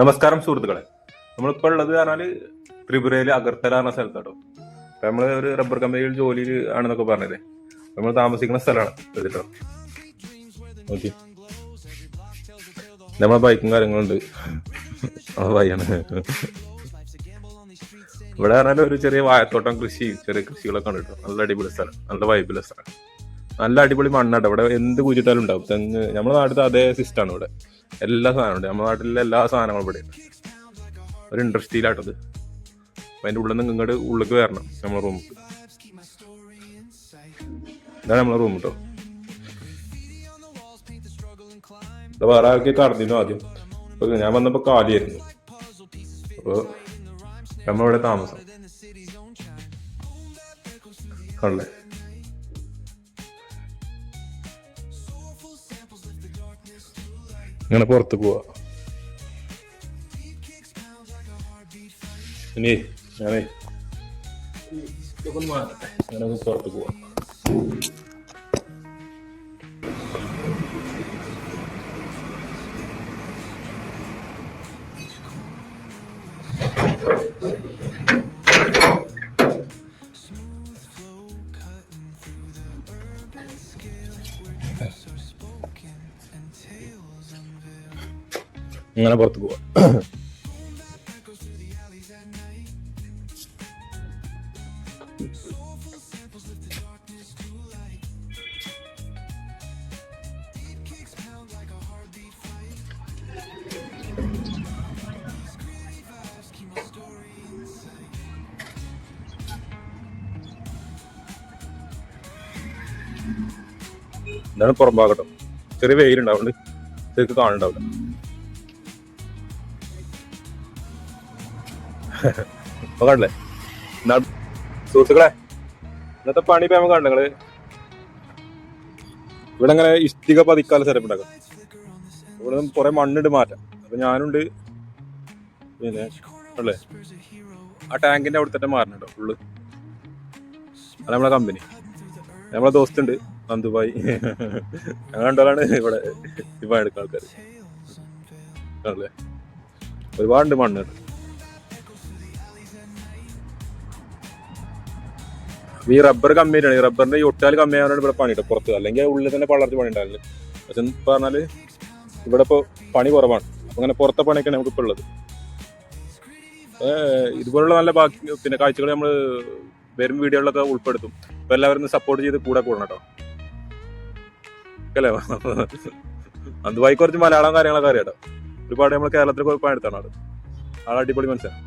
നമസ്കാരം സുഹൃത്തുക്കളെ. നമ്മളിപ്പോൾ ഉള്ളത് പറഞ്ഞാൽ ത്രിപുരയിൽ അഗർത്തല എന്ന സ്ഥലത്താട്ടോ. അപ്പൊ നമ്മൾ ഒരു റബ്ബർ കമ്പനിയിൽ ജോലിയിൽ ആണെന്നൊക്കെ പറഞ്ഞത് നമ്മൾ താമസിക്കുന്ന സ്ഥലമാണ് കേട്ടോ ഓക്കെ നമ്മളെ ബൈക്കും കാര്യങ്ങളുണ്ട്. ആ ഇവിടെ പറഞ്ഞാൽ ഒരു ചെറിയ വാഴത്തോട്ടം കൃഷി ചെറിയ കൃഷികളൊക്കെ ഉണ്ട് കേട്ടോ. നല്ല അടിപൊളി സ്ഥലം. നല്ല വൈബിലെ സ്ഥലം. നല്ല അടിപൊളി മണ്ണാട്ടോ. ഇവിടെ എന്ത് കുഴിച്ചിട്ടാലും ഉണ്ടാവും. തെങ്ങ് നമ്മുടെ നാട്ടിലത്തെ അതേ സിസ്റ്റമാണ് ഇവിടെ. എല്ലാ സാധനവും ഉണ്ട് നമ്മുടെ നാട്ടിലെ എല്ലാ സാധനങ്ങളും ഇവിടെ ഉണ്ട്. ഒരു ഇൻഡസ്ട്രിയിലാട്ടത്. അപ്പം അതിന്റെ ഉള്ളിൽ നിന്ന് ഇങ്ങോട്ട് ഉള്ളിലേക്ക് വരണം നമ്മളെ റൂം ഇതാണ് നമ്മളെ റൂം കേട്ടോ ഇത് വേറെ ആൾക്ക് കടന്നിരുന്നു ആദ്യം? അപ്പൊ ഞാൻ വന്നപ്പോ കാലിയായിരുന്നു. അപ്പൊ നമ്മളിവിടെ താമസം. ആണല്ലേ ഇങ്ങനെ പുറത്ത് പോവാ ഇനി ഞാനേ ഇതൊക്കെ ഒന്ന് മാറ്റട്ടെ അങ്ങനെ ഒന്ന് പുറത്ത് പോവാ ഇങ്ങനെ പുറത്ത് പോവാ. ഇതാണ് പുറം ഭാഗട്ടോ ചെറിയ വെയിലുണ്ടാവുന്നുണ്ട് ശരിക്കും കാണുന്നുണ്ടാവില്ല ഇപ്പൊ കണ്ടില്ലേ സുഹൃത്തുക്കളെ ഇന്നത്തെ പണി ഇപ്പൊ നമുക്ക് കണ്ടങ്ങൾ ഇവിടെ അങ്ങനെ ഇഷ്ടിക പതിക്കാല സെറ്റപ്പ് ഉണ്ടാക്കാം. ഇവിടെ നിന്ന് കുറെ മണ്ണിട്ട് മാറ്റാം. അപ്പൊ ഞാനുണ്ട്. പിന്നെ അല്ലേ? ആ ടാങ്കിന്റെ അവിടെ തന്നെ മാറണം ഫുള്ള് അത് നമ്മളെ കമ്പനി നമ്മളെ ദോസ്തുണ്ട് നന്ദുബായി. ഞങ്ങൾ രണ്ടാളാണ് ഇവിടെ ഇപ്പൊ എടുക്കുന്ന ആൾക്കാർ അല്ലേ? ഒരുപാടുണ്ട് മണ്ണ് ഈ റബ്ബർ കമ്മിയാണ്. ഈ റബ്ബറിന്റെ ഈ ഒട്ടാൽ കമ്മിയാവാനാണ് ഇവിടെ പണിയിട്ട് പുറത്ത് അല്ലെങ്കിൽ ഉള്ളിൽ തന്നെ പള്ളർത്തി പണി ഉണ്ടാവില്ല പക്ഷെ പറഞ്ഞാൽ ഇവിടെ ഇപ്പൊ പണി കുറവാണ്. അങ്ങനെ പുറത്തെ പണിയൊക്കെയാണ് നമുക്ക് ഇപ്പൊ ഉള്ളത്. ഇതുപോലുള്ള നല്ല ബാക്കി പിന്നെ കാഴ്ചകൾ നമ്മൾ വരും വീഡിയോകളിലൊക്കെ ഉൾപ്പെടുത്തും. ഇപ്പൊ എല്ലാവരും സപ്പോർട്ട് ചെയ്ത് കൂടെ കൂടണം കേട്ടോ അല്ലേ? അതുമായി കുറച്ച് മലയാളം കാര്യങ്ങളൊക്കെ അറിയാം ഒരുപാട് നമ്മൾ കേരളത്തിൽ പോയി പണിയെടുത്താണ് ആൾ ആൾ അടിപൊളി മനസ്സിലാണ്